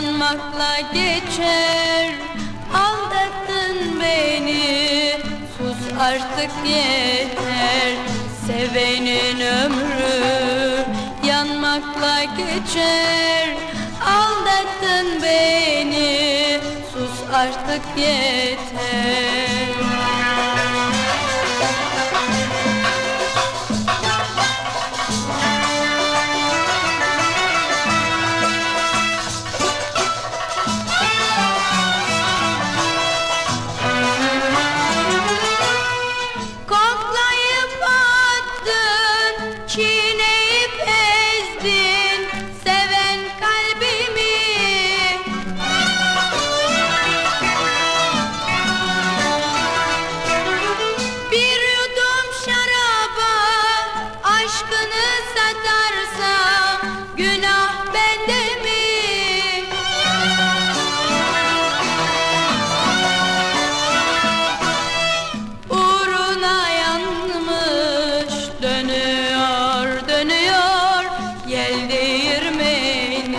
yanmakla geçer. Aldattın beni. Sus artık yeter. Sevenin ömrü yanmakla geçer. Aldattın beni. Sus artık yeter aşkını satarsam günah bende mi? Uğruna yanmış dönüyor dönüyor yel değirmeni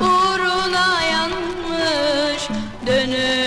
Uğruna yanmış dönüyor